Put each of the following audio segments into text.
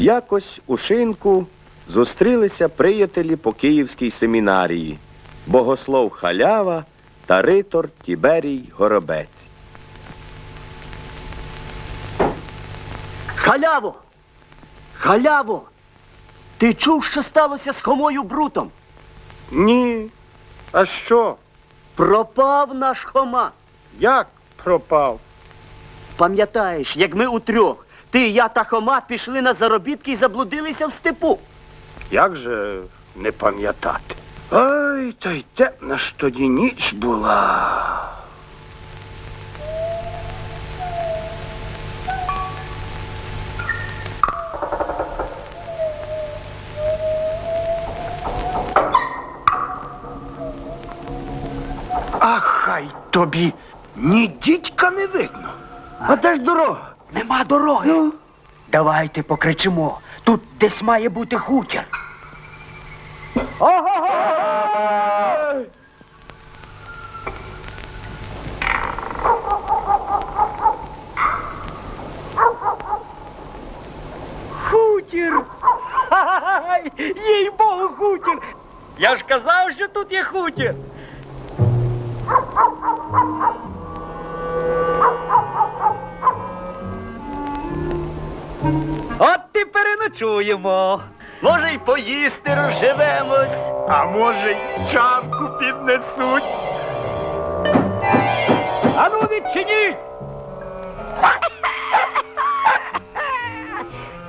Якось у шинку зустрілися приятелі по Київській семінарії, богослов Халява та ритор Тіберій Горобець. Халяво! Халяво! Ти чув, що сталося з Хомою Брутом? Ні. А що? Пропав наш Хома. Як пропав? Пам'ятаєш, як ми утрьох, ти, я та Хома пішли на заробітки і заблудилися в степу. Як же не пам'ятати? Ой, та й темна ж тоді ніч була. А хай тобі ні дідька не видно. А де ж дорога? Нема дороги. Давайте покричимо. Тут десь має бути хутір. Хутір! Їй богу, хутір! Я ж казав, що тут є хутір. І переночуємо. Може, й поїсти розживемось. А може, й чарку піднесуть? Ану відчиніть!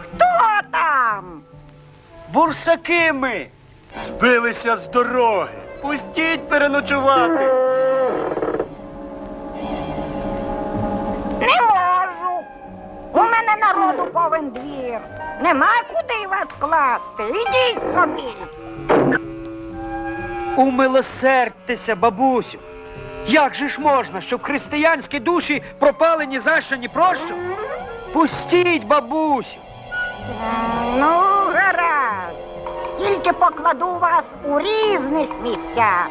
Хто там? Бурсаки ми! Збилися з дороги. Пустіть переночувати! Повен двір. Нема куди вас класти. Ідіть собі. Умилосердьтеся, бабусю. Як же ж можна, щоб християнські душі пропали ні за що, ні про що? Пустіть, бабусю. Ну, гаразд. Тільки покладу вас у різних місцях.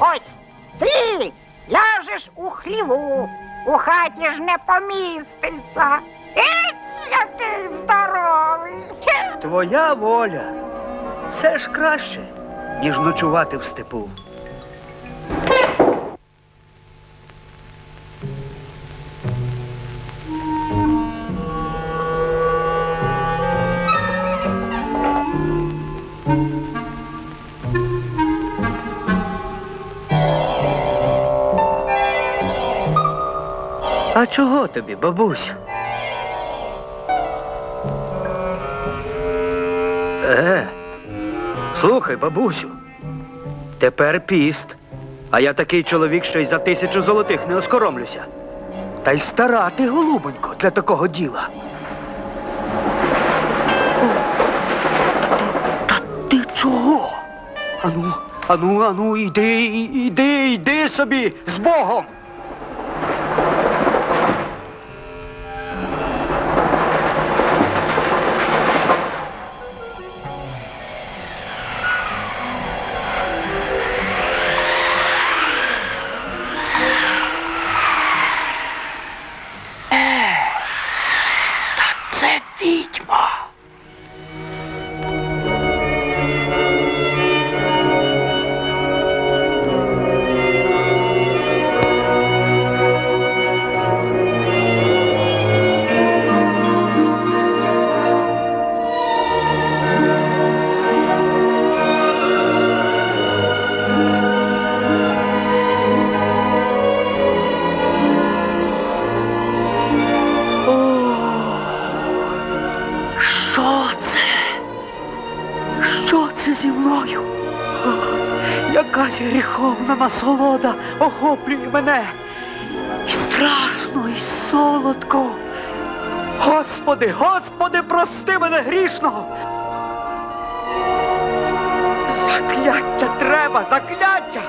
Ось ти ляжеш у хліву. У хаті ж не помістишся. Іч, який здоровий. Твоя воля. Все ж краще, ніж ночувати в степу. А чого тобі, бабусю? Е, слухай, бабусю. Тепер піст. А я такий чоловік, що й за тисячу золотих не оскоромлюся. Та й стара ти, голубонько, для такого діла. Та ти чого? Ану, ану, ану, іди, іди, іди собі з Богом. Це відьма. Що це зі мною? Якась гріховна насолода охоплює мене. І страшно, і солодко. Господи, Господи, прости мене грішного. Закляття треба, закляття!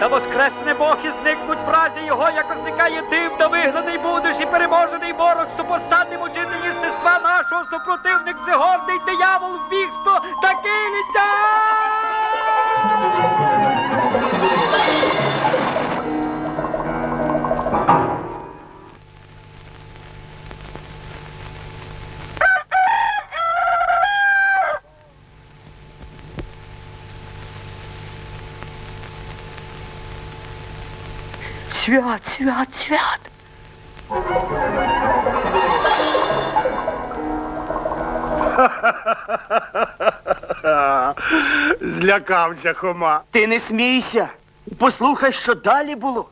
Та воскресне Бог і зникнуть в разі його, як зникає дим, та вигнаний будеш і переможений ворог, супостатним учинив єстества нашого супротивник всегорний диявол в бігство та килиця! Свят, свят, свят. Злякався Хома. Ти не смійся. Послухай, що далі було.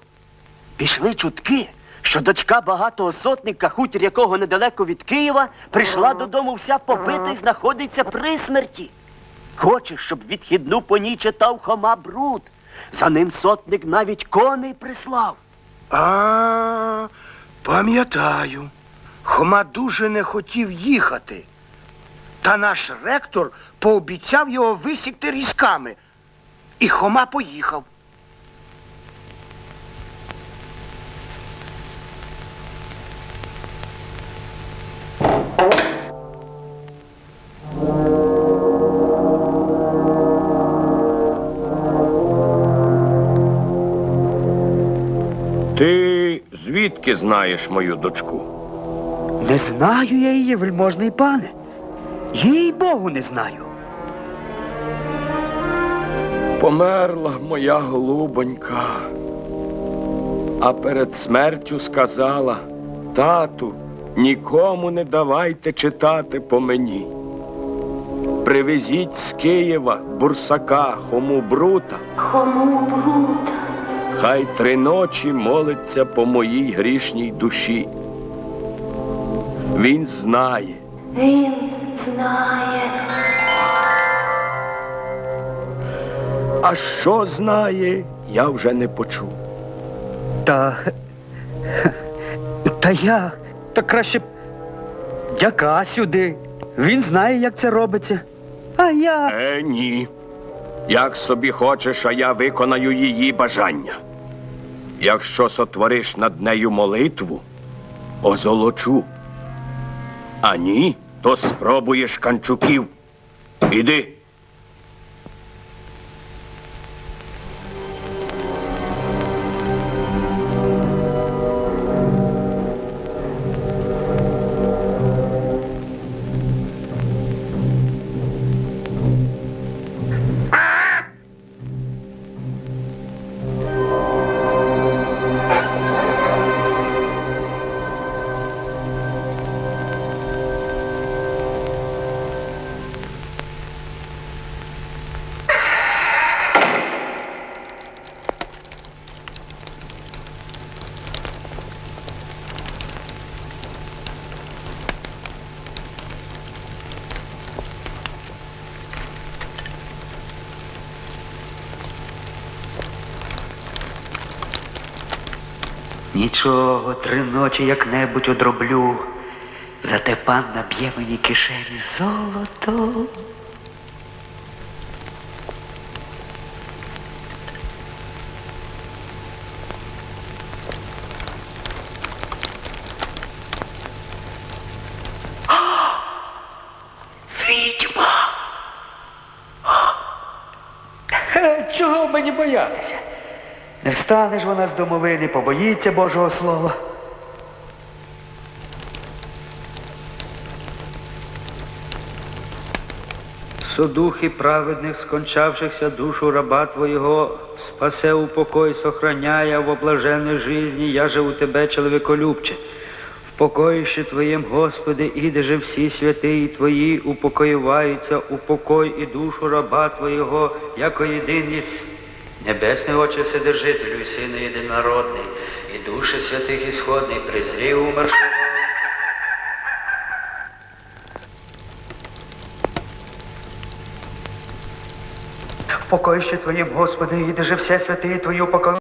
Пішли чутки, що дочка багатого сотника, хутір якого недалеко від Києва, прийшла додому вся побита і знаходиться при смерті. Хоче, щоб відхідну по ній читав Хома Бруд. За ним сотник навіть коней прислав. А, пам'ятаю. Хома дуже не хотів їхати. Та наш ректор пообіцяв його висікти різками. І Хома поїхав. Ти звідки знаєш мою дочку? Не знаю я її, вельможний пане. Їй Богу не знаю. Померла моя голубонька. А перед смертю сказала, тату, нікому не давайте читати по мені. Привезіть з Києва бурсака Хому Брута. Хому брута, Хай три ночі молиться по моїй грішній душі. Він знає, він знає, а що знає, я вже не почув. Та. Та я. Та краще б дяка сюди. Він знає, як це робиться. А я. Е, ні. Як собі хочеш, а я виконаю її бажання. Якщо сотвориш над нею молитву, озолочу. А ні, то спробуєш канчуків. Іди. Нічого, три ночі як-небудь одроблю. Зате пан наб'є мені кишені золото. Відьма! Чого мені боятися? Не встане ж вона з домовини, побоїться Божого Слова. Содухи праведних, скончавшихся душу раба Твоєго, спасе у покой, сохраняя в облаженной жизни, я же у Тебе, чоловіколюбче. В покоїще Твоєм, Господи, іде же всі святиї Твої, упокоюваються, упокой і душу раба Твоєго, яко єдин єсть. Небесний Отче Вседержителю і Сина єдинородний, і душі святих ісходний, призрів умершого. Покойще Твоїм, Господи, іде же все святиї Твою упокоюваються.